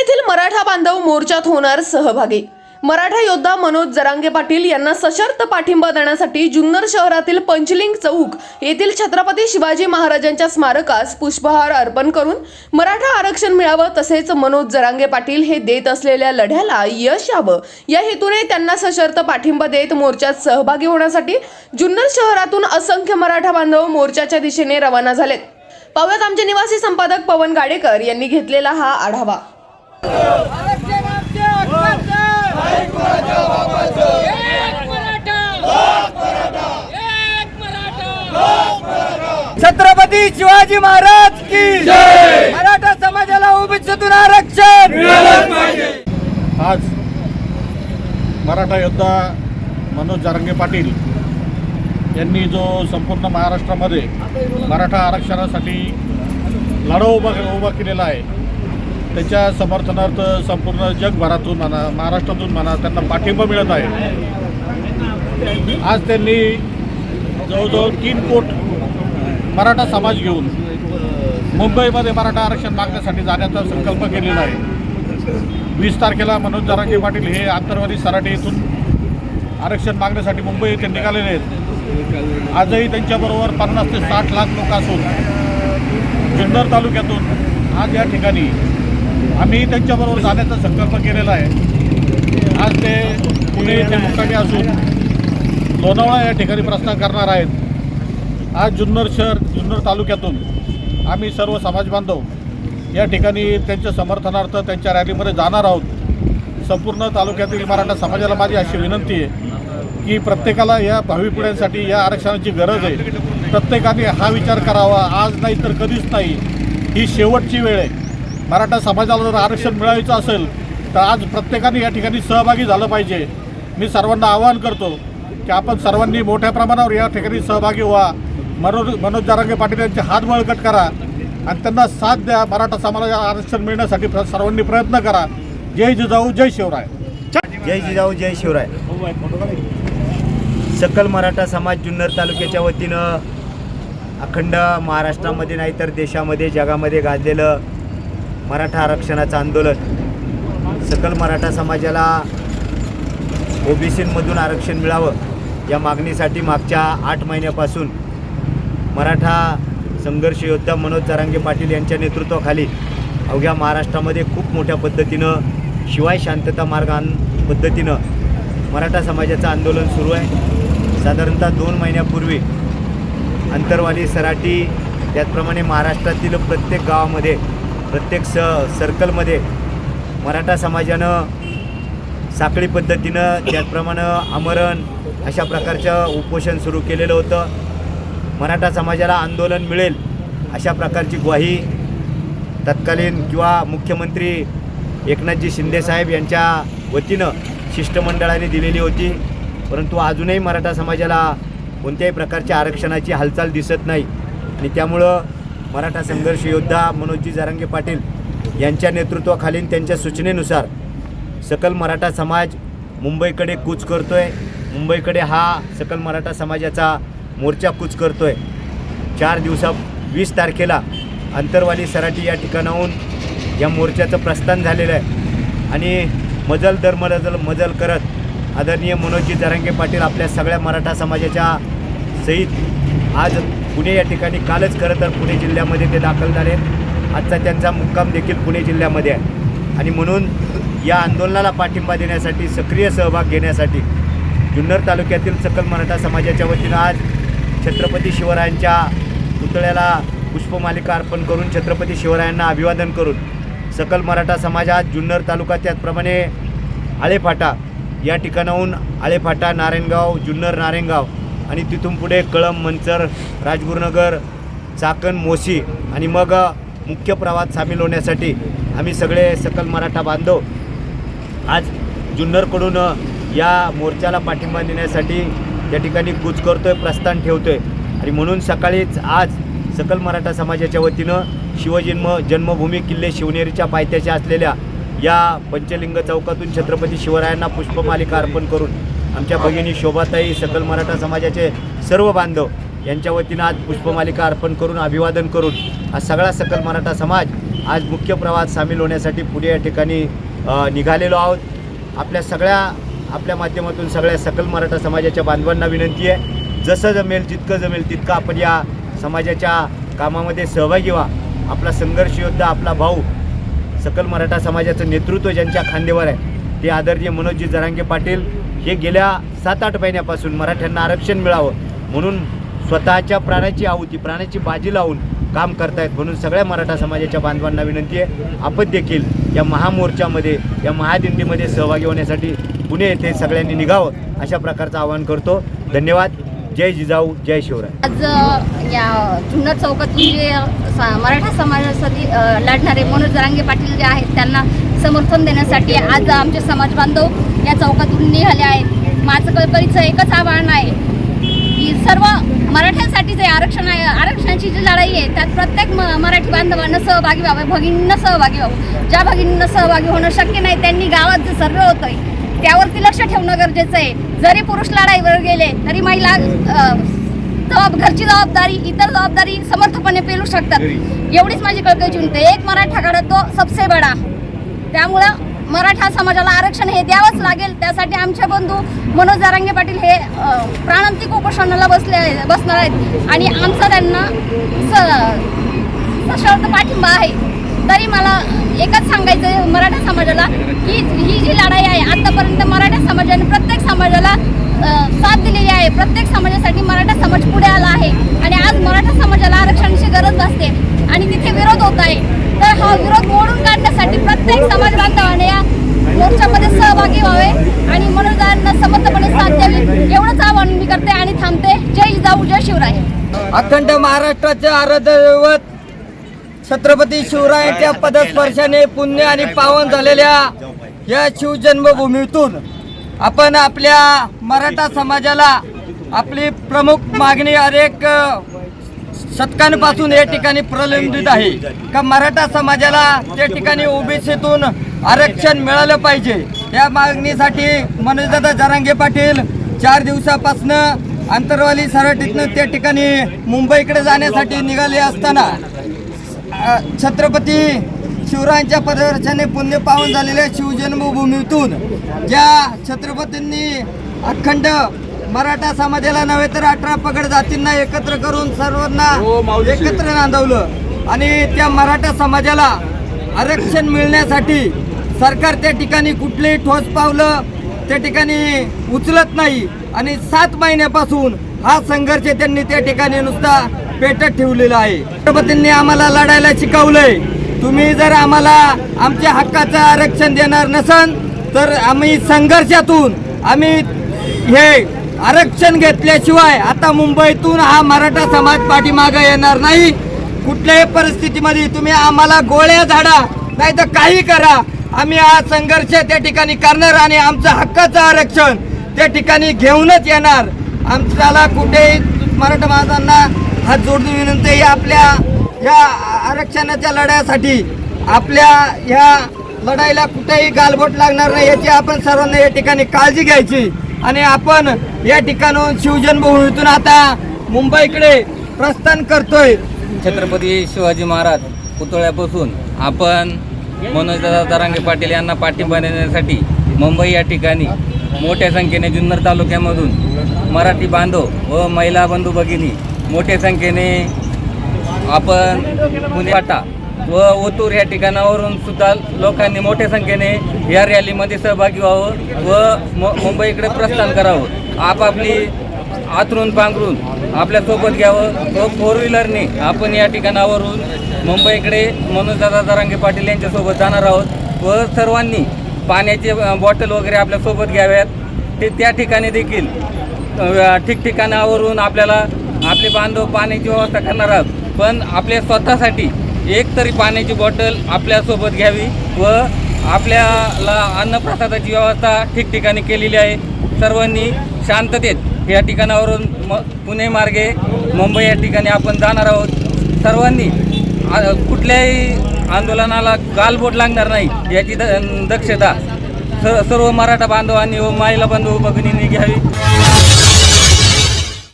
येथील मराठा बांधव मोर्चात होणार सहभागी. मराठा योद्धा मनोज जरांगे पाटील यांना सशर्त पाठिंबा देण्यासाठी जुन्नर शहरातील पंचलिंग चौक येथील छत्रपती शिवाजी महाराजांच्या स्मारकास पुष्पहार अर्पण करून मराठा आरक्षण मिळावं तसेच मनोज जरांगे पाटील हे देत असलेल्या लढ्याला यश यावं. या हेतूने त्यांना सशर्त पाठिंबा देत मोर्चात सहभागी होण्यासाठी जुन्नर शहरातून असंख्य मराठा बांधव मोर्चाच्या दिशेने रवाना झालेत. पाहुयात आमचे निवासी संपादक पवन गाडेकर यांनी घेतलेला हा आढावा. छत्रपती शिवाजी महाराज की मराठा समाजाला ओबीसीतून आरक्षण! आज मराठा योद्धा मनोज जारंगे पाटील यांनी जो संपूर्ण महाराष्ट्रामध्ये मराठा आरक्षणासाठी लढा उभा उभा केलेला आहे त्याच्या समर्थनार्थ संपूर्ण जगभरातून म्हणा महाराष्ट्रातून म्हणा त्यांना पाठिंबा मिळत आहे. आज त्यांनी जवळजवळ तीन कोट मराठा समाज घेऊन मुंबईमध्ये मराठा आरक्षण मागण्यासाठी जाण्याचा संकल्प केलेला आहे. वीस तारखेला मनोज दराजे पाटील हे आंतरवादी सराटे येथून आरक्षण मागण्यासाठी मुंबई येथे निघालेले आहेत. आजही त्यांच्याबरोबर पन्नास ते साठ लाख लोक असून जुन्नर तालुक्यातून आज या ठिकाणी आम्ही त्यांच्याबरोबर जाण्याचा संकल्प केलेला आहे. आज ते पुणे येथे मुक्कामी असून लोणावळा या ठिकाणी प्रस्थान करणार आहेत. आज जुन्नर शहर जुन्नर तालुक्यातून आम्ही सर्व समाज बांधव या ठिकाणी त्यांच्या समर्थनार्थ त्यांच्या रॅलीमध्ये जाणार आहोत. संपूर्ण तालुक्यातील मराठा समाजाला माझी अशी विनंती आहे की प्रत्येकाला या भावी पिढ्यांसाठी या आरक्षणाची गरज आहे. प्रत्येकाने हा विचार करावा. आज नाही तर कधीच नाही. ही शेवटची वेळ आहे. मराठा समाजाला जर आरक्षण मिळवायचं असेल तर आज प्रत्येकाने या ठिकाणी सहभागी झालं पाहिजे. मी सर्वांना आवाहन करतो की आपण सर्वांनी मोठ्या प्रमाणावर या ठिकाणी सहभागी व्हा. मनोज मनोज जारांगे पाटील यांचे हात बळकट करा आणि त्यांना साथ द्या. मराठा समाजाला आरक्षण मिळण्यासाठी प्र- सर्वांनी प्रयत्न करा. जय जिजाऊ जय शिवराय. जय जिजाऊ जय शिवराय. सकल मराठा समाज जुन्नर तालुक्याच्या वतीनं अखंड महाराष्ट्रामध्ये नाही तर देशामध्ये जगामध्ये गाजलेलं मराठा आरक्षणाचं आंदोलन. सकल मराठा समाजाला ओबीसीमधून आरक्षण मिळावं या मागणीसाठी मागच्या आठ महिन्यापासून मराठा संघर्ष योद्धा मनोज जरांगे पाटील यांच्या नेतृत्वाखाली अवघ्या महाराष्ट्रामध्ये खूप मोठ्या पद्धतीनं शिवाय शांतता मार्गां पद्धतीनं मराठा समाजाचं आंदोलन सुरू आहे. साधारणतः दोन महिन्यापूर्वी अंतरवाली सराटी त्याचप्रमाणे महाराष्ट्रातील प्रत्येक गावामध्ये प्रत्येक स सर्कलमध्ये मराठा समाजानं साखळी पद्धतीनं त्याचप्रमाणे आमरण अशा प्रकारचं उपोषण सुरू केलेलं होतं. मराठा समाजाला आंदोलन मिळेल अशा प्रकारची ग्वाही तत्कालीन किंवा मुख्यमंत्री एकनाथजी शिंदेसाहेब यांच्या वतीनं शिष्टमंडळाने दिलेली होती. परंतु अजूनही मराठा समाजाला कोणत्याही प्रकारच्या आरक्षणाची हालचाल दिसत नाही. आणि त्यामुळं मराठा संघर्ष योद्धा मनोजजी जारंगे पाटील यांच्या नेतृत्वाखालील त्यांच्या सूचनेनुसार सकल मराठा समाज मुंबईकडे कूच करतो आहे मुंबईकडे हा सकल मराठा समाजाचा मोर्चा कूच करतो आहे चार दिवसा वीस तारखेला अंतरवाली सराटी या ठिकाणाहून या मोर्चाचं प्रस्थान झालेलं आहे. आणि मजल दर मजल मजल करत आदरणीय मनोजजी जरांगे पाटील आपल्या सगळ्या मराठा समाजाच्या सहित आज पुणे या ठिकाणी कालच खरं तर पुणे जिल्ह्यामध्ये ते दाखल झाले. आजचा त्यांचा मुक्काम देखील पुणे जिल्ह्यामध्ये आहे. आणि म्हणून या आंदोलनाला पाठिंबा देण्यासाठी सक्रिय सहभाग घेण्यासाठी जुन्नर तालुक्यातील सकल मराठा समाजाच्या वतीनं आज छत्रपती शिवरायांच्या पुतळ्याला पुष्पमालिका अर्पण करून छत्रपती शिवरायांना अभिवादन करून सकल मराठा समाजात जुन्नर तालुका त्याचप्रमाणे आळेफाटा या ठिकाणाहून आळेफाटा नारायणगाव जुन्नर नारायणगाव आणि तिथून पुढे कळंब मंचर राजगुरुनगर चाकण मोशी आणि मग मुख्य प्रवाहात सामील होण्यासाठी आम्ही सगळे सकल मराठा बांधव आज जुन्नरकडून या मोर्चाला पाठिंबा देण्यासाठी या ठिकाणी कूच करतो आहे प्रस्थान ठेवतो आहे आणि म्हणून सकाळीच आज सकल मराठा समाजाच्या वतीनं शिवजन्म जन्मभूमी किल्ले शिवनेरीच्या पायथ्याच्या असलेल्या या पंचलिंग चौकातून छत्रपती शिवरायांना पुष्पमालिका अर्पण करून आमच्या भगिनी शोभाताई सकल मराठा समाजाचे सर्व बांधव यांच्या वतीनं आज पुष्पमालिका अर्पण करून अभिवादन करून हा सगळा सकल मराठा समाज आज मुख्य प्रवाहात सामील होण्यासाठी पुढे या ठिकाणी निघालेलो आहोत. आपल्या सगळ्या आपल्या माध्यमातून सगळ्या सकल मराठा समाजाच्या बांधवांना विनंती आहे जसं जमेल जितकं जमेल तितकं आपण या समाजाच्या कामामध्ये सहभागी व्हा. आपला संघर्ष योद्धा आपला भाऊ सकल मराठा समाजाचं नेतृत्व ज्यांच्या खांदेवर आहे ते आदरणीय मनोजी जरांगे पाटील हे गेल्या सात आठ महिन्यापासून मराठ्यांना आरक्षण मिळावं म्हणून स्वतःच्या प्राण्याची आहुती प्राण्याची बाजी लावून काम करतायत म्हणून सगळ्या मराठा समाजाच्या बांधवांना विनंती आहे. आपण देखील या महामोर्चामध्ये या महादिंडीमध्ये सहभागी होण्यासाठी पुणे येथे सगळ्यांनी निघावं अशा प्रकारचं आवाहन करतो. धन्यवाद. जय जिजाऊ जय शिवराय. आज या जुन्नर चौकातून जे सा- मराठा समाजासाठी लढणारे मनोज जरांगे पाटील जे आहेत त्यांना समर्थन देण्यासाठी आज आमचे समाज बांधव या चौकातून निघाले आहेत. माझं कळकळीचं एकच आव्हान आहे की सर्व मराठ्यांसाठी जे आरक्षण आहे आरक्षणाची जी लढाई आहे त्यात प्रत्येक म मराठी बांधवांना सहभागी व्हावं भगिनींना सहभागी व्हावं. ज्या भगिनींना सहभागी होणं शक्य नाही त्यांनी गावात जे सर्व होतं आहे त्यावरती लक्ष ठेवणं गरजेचं आहे. जरी पुरुष लढाईवर गेले तरी महिला जबाब घरची जबाबदारी इतर जबाबदारी समर्थपणे पेलू शकतात. एवढीच माझी कळकळीची विनंती एक मराठा काढा तो सबसे बडा. त्यामुळं मराठा समाजाला आरक्षण हे द्यावंच लागेल. त्यासाठी आमचे बंधू मनोज जारांगे पाटील हे प्राणांतिक उपोषणाला बसले आहे- बसणार आहेत. आणि आमचा त्यांना स सशर्त पाठिंबा आहे. तरी मला एकच सांगायचं मराठा समाजाला की ही जी लढाई आहे आतापर्यंत मराठा समाजाने प्रत्येक समाजाला साथ दिलेली आहे. प्रत्येक समाजासाठी मराठा समाज पुढे आला आहे. आणि आज मराठा समाजाला आरक्षणाची गरज भासते आणि तिथे विरोध होत आहे. तर हा विरोध मोडून काढण्यासाठी प्रत्येक समाज बांधवाने या मोर्चामध्ये सहभागी व्हावे आणि मनोजांना समर्थपणे साथ द्यावी. एवढंच आवाहन मी करते आणि थांबते. जय जाऊ जय शिवराय. अखंड महाराष्ट्राचे आराध्य दैवत छत्रपती शिवरायांच्या पदस्पर्शाने पुण्य आणि पावन झालेल्या या शिवजन्मभूमीतून आपण आपल्या मराठा समाजाला आपली प्रमुख मागणी अनेक शतकांपासून या ठिकाणी प्रलंबित आहे. का मराठा समाजाला त्या ठिकाणी ओबीसीतून आरक्षण मिळालं पाहिजे या मागणीसाठी मनोजदादा जरांगे पाटील चार दिवसापासनं आंतरवाली सराटीतनं त्या ठिकाणी मुंबईकडे जाण्यासाठी निघाले असताना छत्रपती शिवरायांच्या पदर्शने पुण्य पावन झालेल्या शिवजन्मभूमीतून ज्या छत्रपतींनी अखंड मराठा समाजाला नव्हे तर अठरा पगड जातींना एकत्र करून सर्वांना एकत्र नांदवलं आणि त्या मराठा समाजाला आरक्षण मिळण्यासाठी सरकार त्या ठिकाणी कुठलेही ठोस पावलं त्या ठिकाणी उचलत नाही. आणि सात महिन्यापासून हा संघर्ष त्यांनी त्या ठिकाणी नुसता पेटत ठेवलेलं आहे. राष्ट्रपतींनी आम्हाला लढायला शिकवलंय. तुम्ही जर आम्हाला आमच्या हक्काचं आरक्षण देणार नसन तर आम्ही संघर्षातून आम्ही हे आरक्षण घेतल्याशिवाय आता मुंबईतून हा मराठा समाज पाठीमागं येणार नाही. कुठल्याही परिस्थितीमध्ये तुम्ही आम्हाला गोळ्या झाडा नाही तर काही करा. आम्ही हा संघर्ष त्या ठिकाणी करणार आणि आमचं हक्काचं आरक्षण त्या ठिकाणी घेऊनच येणार. आमच्याला कुठेही मराठा माणसांना हात जोडून विनंती आहे. आपल्या या आरक्षणाच्या लढ्यासाठी आपल्या ह्या लढाईला कुठेही गालबोट लागणार नाही याची आपण सर्वांना या ठिकाणी काळजी घ्यायची. आणि आपण या ठिकाणून शिवजन्मभूमीतून आता मुंबईकडे प्रस्थान करतोय. छत्रपती शिवाजी महाराज पुतळ्यापासून आपण मनोजदादा दरांगे पाटील यांना पाठिंबा देण्यासाठी मुंबई या ठिकाणी मोठ्या संख्येने जुन्नर तालुक्यामधून मराठी बांधव व महिला बंधू भगिनी मोठ्या संख्येने आपण पुणे वाटा व ओतूर या ठिकाणावरून सुद्धा लोकांनी मोठ्या संख्येने या रॅलीमध्ये सहभागी व्हावं व मुंबईकडे प्रस्थान करावं. आपापली आतरून पांघरून आपल्यासोबत घ्यावं व फोर व्हीलरने आपण या ठिकाणावरून मुंबईकडे मनोजदादा दरांगे पाटील यांच्यासोबत जाणार आहोत व सर्वांनी पाण्याचे बॉटल वगैरे आपल्यासोबत घ्याव्यात. ते त्या ठिकाणी देखील ठिकठिकाणावरून आपल्याला आपले बांधव पाण्याची व्यवस्था करणार आहोत. पण आपल्या स्वतःसाठी एक तरी पाण्याची बॉटल आपल्यासोबत घ्यावी व आपल्याला अन्नप्रसादाची व्यवस्था ठिकठिकाणी केलेली आहे. सर्वांनी शांततेत या ठिकाणावरून म पुणे मार्गे मुंबई या ठिकाणी आपण जाणार आहोत. सर्वांनी कुठल्याही आंदोलनाला गालबोट लागणार नाही याची द दक्षता स सर्व मराठा बांधवांनी व महिला बांधव भगिनींनी घ्यावी.